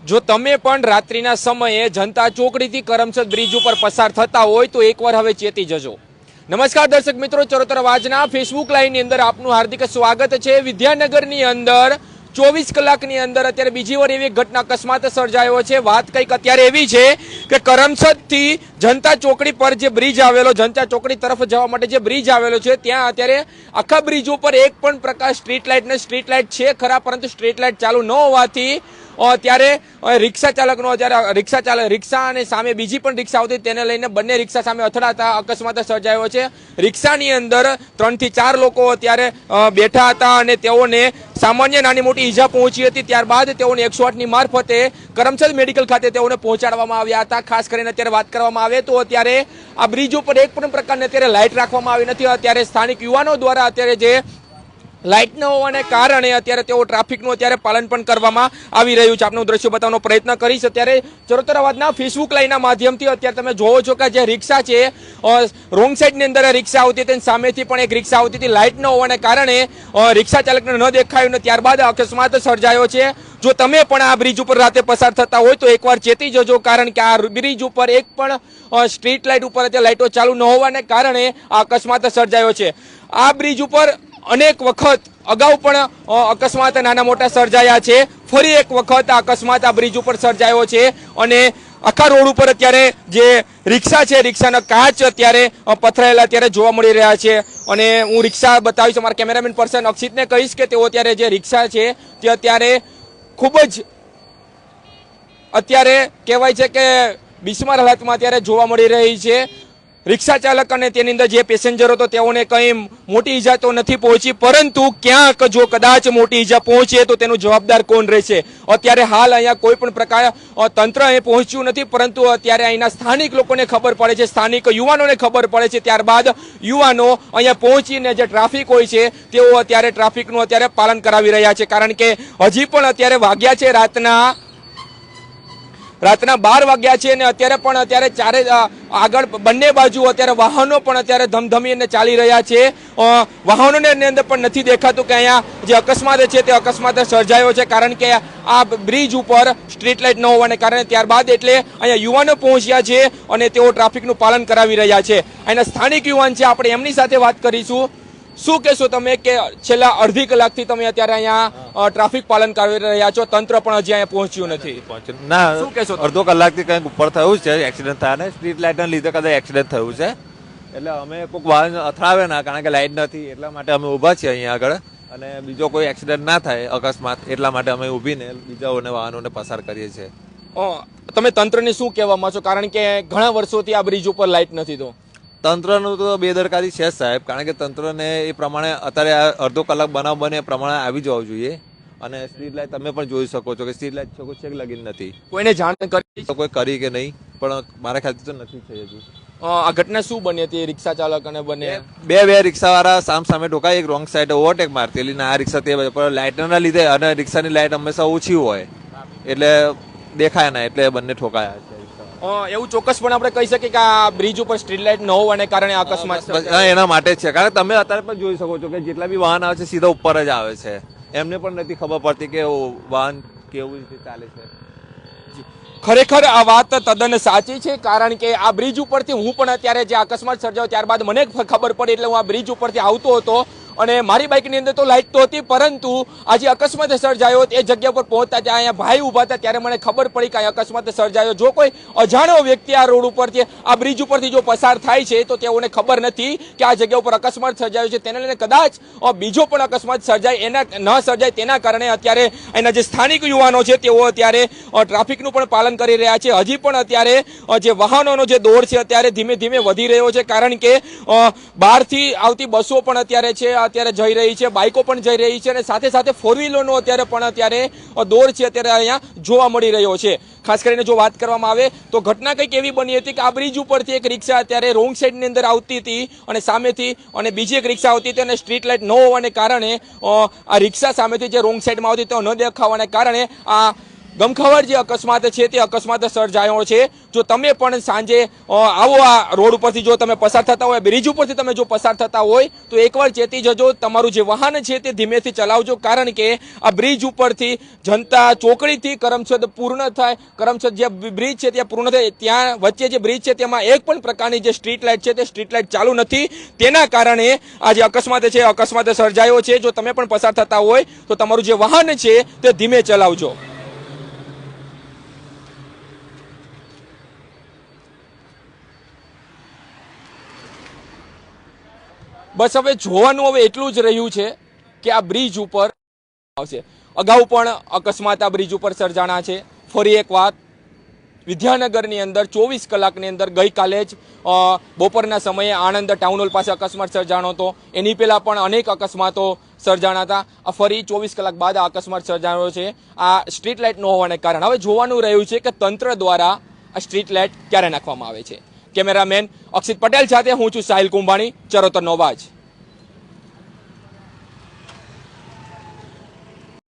જો તમે પણ રાત્રિના સમયે જનતા ચોકડીથી કરમસદ બ્રિજ ઉપર પસાર થતા હોય તો એકવાર હવે ચેતી જજો. નમસ્કાર દર્શક મિત્રો, ચરોતર અવાજના ફેસબુક લાઈનની અંદર આપનું હાર્દિક સ્વાગત છે. વિદ્યાનગરની અંદર ચોવીસ કલાકની અંદર અત્યારે બીજી વાર એવી ઘટના અકસ્માત સર્જાયો છે. વાત કંઈક અત્યારે એવી છે કે કરમસદથી જનતા ચોકડી પર જે બ્રિજ આવેલો, જનતા ચોકડી તરફ જવા માટે જે બ્રિજ આવેલો છે, ત્યાં અત્યારે આખા બ્રિજ ઉપર એક પણ પ્રકાર સ્ટ્રીટ લાઇટ ને સ્ટ્રીટ લાઇટ છે ખરા, પરંતુ સ્ટ્રીટ લાઇટ ચાલુ ન હોવાથી ત્યારે રિક્ષા ચાલકનો જ્યારે રિક્ષા ચાલક રિક્ષા અને સામે બીજી પણ રિક્ષા આવતી તેને લઈને બંને રિક્ષા સામે અથડાતા અકસ્માત સર્જાયો છે. રિક્ષાની અંદર ત્રણથી ચાર લોકો અત્યારે બેઠા હતા અને તેઓને સામાન્ય નાની મોટી ઈજા પહોંચી હતી. ત્યારબાદ તેઓને એકસો આઠની મારફતે કરમસદ મેડિકલ ખાતે તેઓને પહોંચાડવામાં આવ્યા હતા. ખાસ કરીને અત્યારે વાત કરવામાં આવે તો અત્યારે આ બ્રિજ ઉપર એક પણ પ્રકારની અત્યારે લાઇટ રાખવામાં આવી નથી. અત્યારે સ્થાનિક યુવાનો દ્વારા અત્યારે જે લાઇટ ન હોવાને કારણે અત્યારે તેઓ ટ્રાફિકનું અત્યારે પાલન પણ કરવામાં આવી રહ્યું છે. આપનું દ્રશ્ય બતાવવાનો પ્રયત્ન કરીશ. અત્યારે ચરોતર અવાજના ફેસબુક લાઈનના માધ્યમથી અત્યારે તમે જોવો છો કે જે રિક્ષા છે રોંગ સાઈડની અંદર રિક્ષા આવતી હતી સામેથી પણ એક રિક્ષા આવતી હતી. લાઇટ ન હોવાને કારણે રિક્ષા ચાલકને ન દેખાયું ને ત્યારબાદ અકસ્માત સર્જાયો છે. જો તમે પણ આ બ્રિજ ઉપર રાતે પસાર થતા હોય તો એકવાર ચેતી જજો, કારણ કે આ બ્રિજ ઉપર એક પણ સ્ટ્રીટ લાઇટ ઉપર અત્યારે લાઇટો ચાલુ ન હોવાને કારણે આ અકસ્માત સર્જાયો છે. આ બ્રિજ ઉપર અનેક વખત અગાઉ પણ અકસ્માત નાના મોટા સર્જાયા છે. ફરી એક વખત આ અકસ્માત આ બ્રિજ ઉપર સર્જાયો છે અને આખા રોડ ઉપર અત્યારે જે રિક્ષા છે, રિક્ષાના કાચ અત્યારે પથરાયેલા અત્યારે જોવા મળી રહ્યા છે. અને હું રિક્ષા બતાવીશ, અમારા કેમેરામેન પર્સન અક્ષિતને કહીશ કે તેઓ અત્યારે જે રિક્ષા છે, તે અત્યારે ખૂબ જ અત્યારે કહેવાય છે કે બિસ્માર હાલતમાં અત્યારે જોવા મળી રહી છે. રિક્ષા ચાલક અને તેની અંદર જે પેસેન્જર હતો, તેઓને કંઈ મોટી ઈજા તો નથી પહોંચી, પરંતુ ક્યાંક જો કદાચ મોટી ઈજા પહોંચે તો તેનું જવાબદાર કોણ રહેશે? અત્યારે હાલ અહીંયા કોઈ પણ પ્રકાર તંત્ર અહીં પહોંચ્યું નથી, પરંતુ અત્યારે અહીંના સ્થાનિક લોકોને ખબર પડે છે, સ્થાનિક યુવાનોને ખબર પડે છે. ત્યારબાદ યુવાનો અહીંયા પહોંચીને જે ટ્રાફિક હોય છે, તેઓ અત્યારે ટ્રાફિકનું અત્યારે પાલન કરાવી રહ્યા છે. કારણ કે હજી પણ અત્યારે વાગ્યા છે રાતના રાતના બાર વાગ્યા છે અને અત્યારે પણ અત્યારે ચારે આગળ બંને બાજુ અત્યારે વાહનો પણ અત્યારે ધમધમીને ચાલી રહ્યા છે. વાહનોને એની અંદર પણ નથી દેખાતું કે અહીંયા જે અકસ્માત છે તે અકસ્માત સર્જાયો છે કારણ કે આ બ્રિજ ઉપર સ્ટ્રીટ લાઇટ ન હોવાને કારણે ત્યારબાદ એટલે અહીંયા યુવાનો પહોંચ્યા છે અને તેઓ ટ્રાફિકનું પાલન કરાવી રહ્યા છે. અહીંના સ્થાનિક યુવાન છે, આપણે એમની સાથે વાત કરીશું. શું કહેશો તમે કે છેલ્લા અડધી કલાકથી તમે અત્યારે અહીંયા ટ્રાફિક પાલન કરી રહ્યા છો? તંત્ર પણ હજી અહીંયા પહોંચ્યું નથી. ના શું કહેશો અડધો કલાકથી કંઈક ઉપર થયું છે એક્સિડન્ટ થયા સ્ટ્રીટ લાઇટના લીધે કદાચ એક્સિડન્ટ થયું છે. એટલે અમે કોઈક વાહન અથડાવે ના કારણ કે લાઇટ નથી. એટલા માટે અમે ઊભા છીએ અહીંયા આગળ. અને બીજો કોઈ એક્સિડન્ટ ના થાય અકસ્માત એટલા માટે અમે ઊભીને બીજાઓને વાહનોને પસાર કરીએ છીએ. તમે તંત્રને શું કહેવા માંગો છો કારણ કે ઘણા વર્ષોથી આ બ્રિજ ઉપર લાઇટ નથી તો. તંત્રનું તો બેદરકારી છે જ સાહેબ કારણ કે તંત્રને એ પ્રમાણે અત્યારે આ અડધો કલાક બનાવ બને એ પ્રમાણે આવી જવું જોઈએ. અને સ્ટ્રીટ લાઇટ તમે પણ જોઈ શકો છો કે સ્ટ્રીટ લાઇટ છે છેક લગીન નથી. કોઈને જાણ કરી? તો કોઈ કરી કે નહીં પણ મારા ખ્યાલથી તો નથી થઈ હજુ. આ ઘટના શું બની હતી? રિક્ષા ચાલક અને બને? બે બે રિક્ષા વાળા સામ સામે ઢોકાય એક રોંગ સાઈડ ઓવરટેક મારતી એટલે આ રિક્ષા તે બાજુ પણ લાઇટના લીધે અને રિક્ષાની લાઇટ હંમેશા ઓછી હોય. એટલે દેખાય ના એટલે બંને ઠોકાયા છે. એવું ચોક્કસ પણ આપણે કહી શકીએ કે આ બ્રિજ ઉપર સ્ટ્રીટ લાઇટ ન હોવાને કારણે અકસ્માત એના માટે જ છે. કારણ કે તમે અત્યારે પણ જોઈ શકો છો કે જેટલા બી વાહન આવે છે સીધા ઉપર જ આવે છે. એમને પણ નથી ખબર પડતી કે વાહન કેવું રીતે ચાલે છે. ખરેખર આ વાત તદ્દન સાચી છે કારણ કે આ બ્રિજ ઉપરથી હું પણ અત્યારે જે અકસ્માત સર્જાયો ત્યારબાદ મને ખબર પડી એટલે હું આ બ્રિજ ઉપરથી આવતો હતો. અને મારી બાઇકની અંદર તો લાઇટ તો હતી, પરંતુ આજે અકસ્માતે સર્જાયો એ જગ્યા પર પહોંચતા ત્યાં અહીંયા ભાઈ ઊભા હતા, ત્યારે મને ખબર પડી કે આ અકસ્માત સર્જાયો. જો કોઈ અજાણ્યો વ્યક્તિ આ રોડ ઉપરથી આ બ્રિજ ઉપરથી જો પસાર થાય છે, તો તેઓને ખબર નથી કે આ જગ્યા ઉપર અકસ્માત સર્જાયો છે. તેને લઈને કદાચ બીજો પણ અકસ્માત સર્જાય, એના, ન સર્જાય તેના કારણે અત્યારે એના જે સ્થાનિક યુવાનો છે, તેઓ અત્યારે ટ્રાફિકનું પણ પાલન કરી રહ્યા છે. હજી પણ અત્યારે જે વાહનોનો જે દોર છે, અત્યારે ધીમે ધીમે વધી રહ્યો છે, કારણ કે બહારથી આવતી બસો પણ અત્યારે છે અત્યારે જઈ રહી છે, બાઇકો પણ જઈ રહી છે અને સાથે સાથે ફોર વ્હીલરનો અત્યારે પણ અત્યારે દોર છે અત્યારે અહીંયા જોવા મળી રહ્યો છે. ખાસ કરીને જો વાત કરવામાં આવે, તો ઘટના કંઈક એવી બની હતી કે આ બ્રિજ ઉપરથી એક રિક્ષા અત્યારે રોંગ સાઈડની અંદર આવતી હતી અને સામેથી, અને બીજી એક રિક્ષા આવતી હતી અને સ્ટ્રીટ લાઇટ ન હોવાને કારણે આ રિક્ષા સામેથી જે રોંગ સાઈડમાં આવતી તો ન દેખાવાને કારણે આ ગમખાવર જે અકસ્માત છે તે અકસ્માત સર્જાયો છે. જો તમે પણ સાંજે આવો આ રોડ ઉપરથી, જો તમે પસાર થતા હોય, બ્રિજ ઉપરથી તમે જો પસાર થતા હોય, તો એકવાર ચેતી જજો. તમારું જે વાહન છે તે ધીમેથી ચલાવજો, કારણ કે આ બ્રિજ ઉપરથી જનતા ચોકડીથી કરમસદ પૂર્ણ થાય. કરમસદ જે બ્રિજ છે ત્યાં પૂર્ણ થાય. ત્યાં વચ્ચે જે બ્રિજ છે તેમાં એક પણ પ્રકારની જે સ્ટ્રીટ લાઇટ છે તે સ્ટ્રીટ લાઇટ ચાલુ નથી. તેના કારણે આ જે અકસ્માત છે, અકસ્માત સર્જાયો છે. જો તમે પણ પસાર થતા હોય, તો તમારું જે વાહન છે તે ધીમે ચલાવજો. બસ હવે જોવાનું હવે એટલું જ રહ્યું છે કે આ બ્રિજ ઉપર આવશે. અગાઉ પણ અકસ્માત આ બ્રિજ ઉપર સર્જાણા છે. ફરી એક વાત, વિદ્યાનગરની અંદર ચોવીસ કલાકની અંદર ગઈકાલે જ બપોરના સમયે આણંદ ટાઉન હોલ પાસે અકસ્માત સર્જાણો હતો. એની પહેલાં પણ અનેક અકસ્માતો સર્જાણા હતા. આ ફરી ચોવીસ કલાક બાદ આ અકસ્માત સર્જાયો છે. આ સ્ટ્રીટ લાઇટ ન હોવાને કારણે. હવે જોવાનું રહ્યું છે કે તંત્ર દ્વારા આ સ્ટ્રીટ લાઇટ ક્યારે નાખવામાં આવે છે. કેમેરામેન અક્ષિત પટેલ સાથે હું છું સાહિલ કુંભાણી ચરોતર નોબાજ